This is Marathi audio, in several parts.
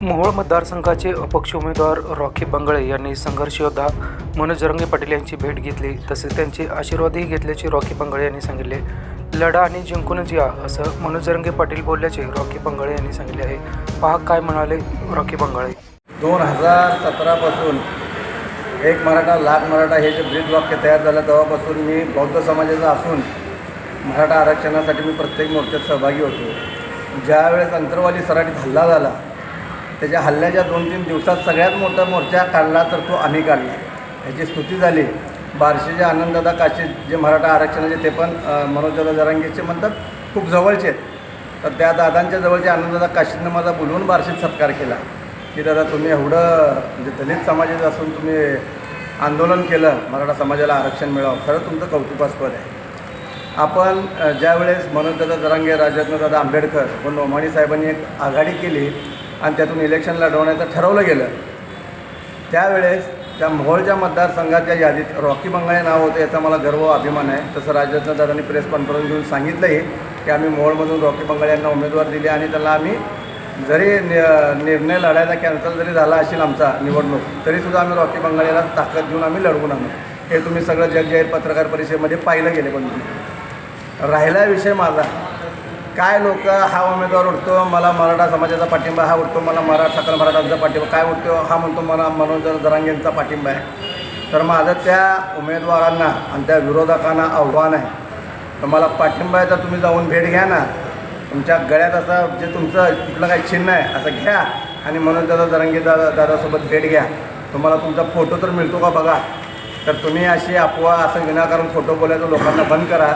मोहोळ मतदारसंघाचे अपक्ष उमेदवार रॉकी बंगळे यांनी संघर्ष योद्धा मनोज जरंगे पाटील यांची भेट घेतली. तसेच त्यांचे आशीर्वादही घेतल्याचे रॉकी बंगळे यांनी सांगितले. लढा आणि जिंकूनच या असं मनोज जरंगे पाटील बोलल्याचे रॉकी बंगळे यांनी सांगितले आहे. पहा काय म्हणाले रॉकी बंगळे. दोन हजार सतरापासून एक मराठा लाख मराठा हे जे ब्रीद वाक्य तयार झालं तेव्हापासून मी बौद्ध समाजाचा असून मराठा आरक्षणासाठी मी प्रत्येक मोर्चात सहभागी होतो. ज्यावेळेस अंतरवाली सराठीत हल्ला झाला त्याच्या हल्ल्याच्या दोन तीन दिवसात सगळ्यात मोठा मोर्चा काढला तर तो आम्ही काढला. ह्याची स्तुती झाली. बार्शीचे आनंददादा काशी जे मराठा आरक्षणाचे ते पण अ, मनोजदादा जरांगेचे म्हणतात खूप जवळचे आहेत. तर त्या दादांच्या जवळचे आनंददादा काशीनं माझा बोलवून बार्शीत सत्कार केला. की दादा तुम्ही एवढं म्हणजे दलित समाजाचं असून तुम्ही आंदोलन केलं मराठा समाजाला आरक्षण मिळावं खरं तुमचं कौतुकास्पद आहे. आपण ज्यावेळेस मनोजदादा जरांगे राजरत्नदादा आंबेडकर व नोमाणी साहेबांनी एक आघाडी केली आणि त्यातून इलेक्शन लढवण्याचं ठरवलं गेलं. त्यावेळेस त्या मोहोळच्या मतदारसंघाच्या यादीत रॉकी बंगाळे नाव होतं याचा मला गर्व अभिमान आहे. तसं राजरत्न दादांनी प्रेस कॉन्फरन्स घेऊन सांगितलंही की आम्ही मोहोळमधून रॉकी बंगाळे यांना उमेदवार दिले आणि त्याला आम्ही जरी नि- निर्णय लढायचा कॅन्सल जरी झाला असेल आमचा निवडणूक तरीसुद्धा आम्ही रॉकी बंगाळेला ताकद देऊन आम्ही लढवून आणू. हे तुम्ही सगळं जगजाहीर पत्रकार परिषदेमध्ये पाहिलं गेले पण राहिला विषय माझा. काय लोक हा उमेदवार उठतो मला मराठा समाजाचा पाठिंबा हा उठतो मला मराठा सकल मराठाचा पाठिंबा काय उठतो हा म्हणतो मला मनोज जरांगेंचा पाठिंबा आहे. तर माझं त्या उमेदवारांना आणि त्या विरोधकांना आव्हान आहे. तर मला पाठिंबा आहे तर तुम्ही जाऊन भेट घ्या ना. तुमच्या गळ्यात असं जे तुमचं कुठलं काही चिन्ह आहे असं घ्या आणि मनोज दादा जरांगे दादा दादासोबत भेट घ्या. तुम्हाला तुमचा फोटो तर मिळतो का बघा. तर तुम्ही अशी अफवा असं विनाकारण फोटो बोलायचं लोकांना बंद करा.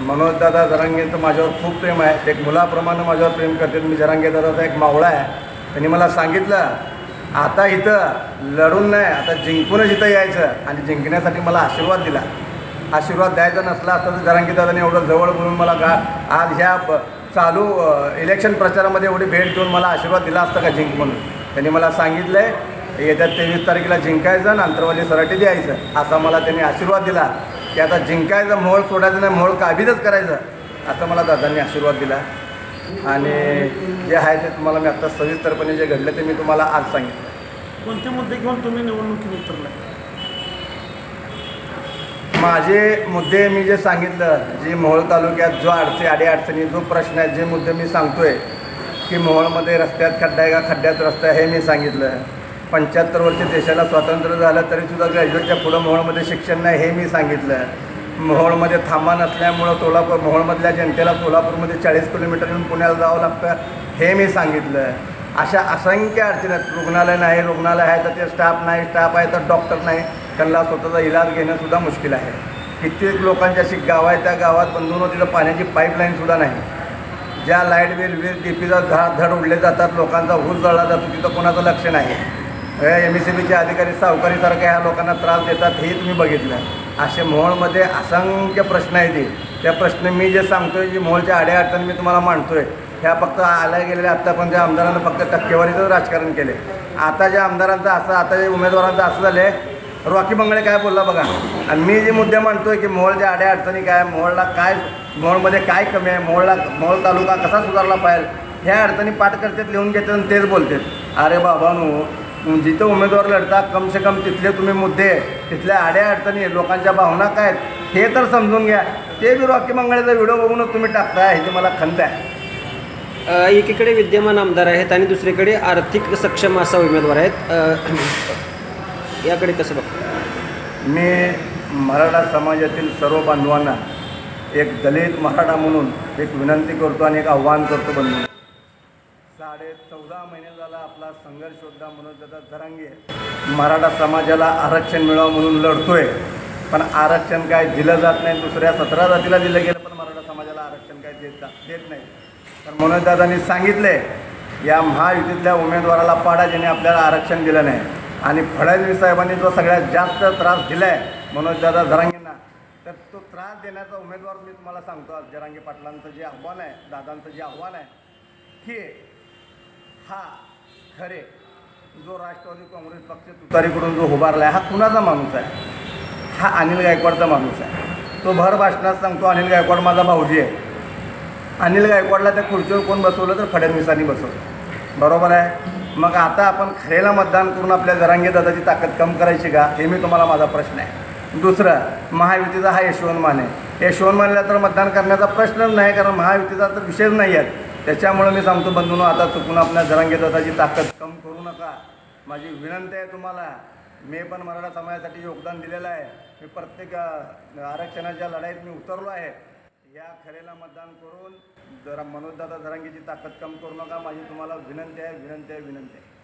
मनोजदादा जरांगेंचं माझ्यावर खूप प्रेम आहे. ते एक मुलाप्रमाणे माझ्यावर प्रेम करते मी जरांगेदादाचा एक मावळा आहे. त्यांनी मला सांगितलं आता इथं लढून नाही आता जिंकूनच इथं यायचं. आणि जिंकण्यासाठी मला आशीर्वाद दिला. आशीर्वाद द्यायचा नसला असता तर जरांगेदादाने एवढं जवळ बोलून मला गा आज ह्या ब- चालू इलेक्शन प्रचारामध्ये एवढी भेट देऊन मला आशीर्वाद दिला असता का जिंक म्हणून? त्यांनी मला सांगितलं आहे येत्या तेवीस तारखेला जिंकायचं आणि अंतरवाली सराटी द्यायचं. असा मला त्यांनी आशीर्वाद दिला. की आता जिंकायचं मोहोळ सोडायचं नाही मोहोळ काबीजच करायचं. असं मला दादांनी आशीर्वाद दिला. आणि जे आहे ते तुम्हाला मी आत्ता सविस्तरपणे जे घडलं ते मी तुम्हाला आज सांगितलं. कोणते मुद्दे घेऊन तुम्ही निवडणुकीत उतरलाय? माझे मुद्दे मी जे सांगितलं जी मोहोळ तालुक्यात जो अडचणी अडीअडचणी जो प्रश्न आहे जे मुद्दे मी सांगतोय की मोहोळमध्ये रस्त्यात खड्डा आहे का खड्ड्यात रस्ता आहे हे मी सांगितलं. पंच्याहत्तर वर्ष देशाला स्वातंत्र्य झालं तरीसुद्धा ग्रॅज्युएटच्या पुढं मोहोळमध्ये शिक्षण नाही हे मी सांगितलं मोहोळमध्ये थांबा नसल्यामुळं सोलापूर मोहोळमधल्या जनतेला सोलापूरमध्ये चाळीस किलोमीटर येऊन पुण्याला जावं लागतं हे मी सांगितलं अशा असंख्य अडचणी आहेत. रुग्णालय नाही रुग्णालय आहे तर ते स्टाफ नाही स्टाफ आहे तर डॉक्टर नाही. त्यांना स्वतःचा इलाज घेणंसुद्धा मुश्किल आहे. कित्येक लोकांची अशी गावं आहे त्या गावात बंधून तिथं पाण्याची पाईपलाईनसुद्धा नाही. ज्या लाइट बिल वीज डीपीचा धड धड उडले जातात लोकांचा ऊस जळला जातो तिथं कोणाचं लक्ष नाही. एम एस सी बीचे अधिकारी सावकारीसारख्या ह्या लोकांना त्रास देतात हे तुम्ही बघितलं. असे मोहोळमध्ये असंख्य प्रश्न आहेत ते त्या प्रश्न मी जे सांगतोय जी मोहोळच्या आड्याअडचण मी तुम्हाला मांडतोय ह्या फक्त आल्या गेलेल्या आत्तापर्यंत आमदारांना फक्त टक्केवारीचं राजकारण केले. आता ज्या आमदारांचं असं आता जे उमेदवारांचं असं झालं आहे रॉकी बंगळे काय बोलला बघा. आणि मी जे मुद्दे मांडतोय की मोहोळच्या आड्या अडचणी काय मोहोळला काय मोहोळमध्ये काय कमी आहे मोहोळला मोहोळ तालुका कसा सुधारला पाहिजे ह्या अडचणी पाठ करतात लिहून घेतात आणि तेच बोलतात. अरे बाबानू जिथं उमेदवार लढता कम से कम तिथले तुम्ही मुद्दे तिथल्या आड्या अडचणी लोकांच्या भावना काय आहेत हे तर समजून घ्या. ते बी रॉकी मंगळाचा व्हिडिओ बघूनच तुम्ही टाकताय ह्याची मला खंत आहे. एकीकडे विद्यमान आमदार आहेत आणि दुसरीकडे आर्थिक सक्षम असा उमेदवार आहेत. याकडे कसं बघ? मी मराठा समाजातील सर्व बांधवांना एक दलित मराठा म्हणून एक विनंती करतो आणि एक आव्हान करतो बंधू संघर्षोद्धा संघर्ष योद्धा जरांगे मराठा समाजाला आरक्षण मिळावं म्हणून लढतोय. पण आरक्षण काय दिलं जात नाही दुसऱ्या सतरा जातीला दिलं गेलं पण मराठा समाजाला आरक्षण काय देत देत नाही. तर मनोजदादांनी सांगितले या महायुतीतल्या उमेदवाराला पाडा ज्याने आपल्याला आरक्षण दिलं नाही. आणि फडणवीस साहेबांनी जो सगळ्यात जास्त त्रास दिला आहे मनोजदादा जरांगेंना तर तो त्रास देण्याचा उमेदवार मी तुम्हाला सांगतो. आज जरांगे पाटलांचं जे आव्हान आहे दादांचं जे आव्हान आहे की हा खरे. जो राष्ट्रवादी काँग्रेस पक्ष तुतारीकडून जो उभारला आहे हा कुणाचा माणूस आहे? हा अनिल गायकवाडचा माणूस आहे. तो भर भाषणात सांगतो अनिल गायकवाड माझा भाऊजी आहे. अनिल गायकवाडला त्या खुर्चीवर कोण बसवलं तर फडणवीसांनी बसवलं. बरोबर आहे? मग आता आपण खरेला मतदान करून आपल्या जरांगे दादाची ताकद कम करायची का? हे मी तुम्हाला माझा प्रश्न आहे. दुसरं महायुतीचा हा यशवंत माने. यशवंत मानेला तर मतदान करण्याचा प्रश्नच नाही कारण महायुतीचा तर विषयच नाही आहे. त्याच्यामुळं मी सांगतो बंधून आता चुकून आपल्या जरांगे दादाची ताकद कम करू नका. माझी विनंती आहे तुम्हाला मी पण मराठा समाजासाठी योगदान दिलेलं आहे. मी प्रत्येक आरक्षणाच्या लढाईत मी उतरलो आहे. या खरेला मतदान करून जरा मनोजदादा जरांगीची ताकद कम करू नका. माझी तुम्हाला विनंती आहे विनंती आहे विनंती आहे.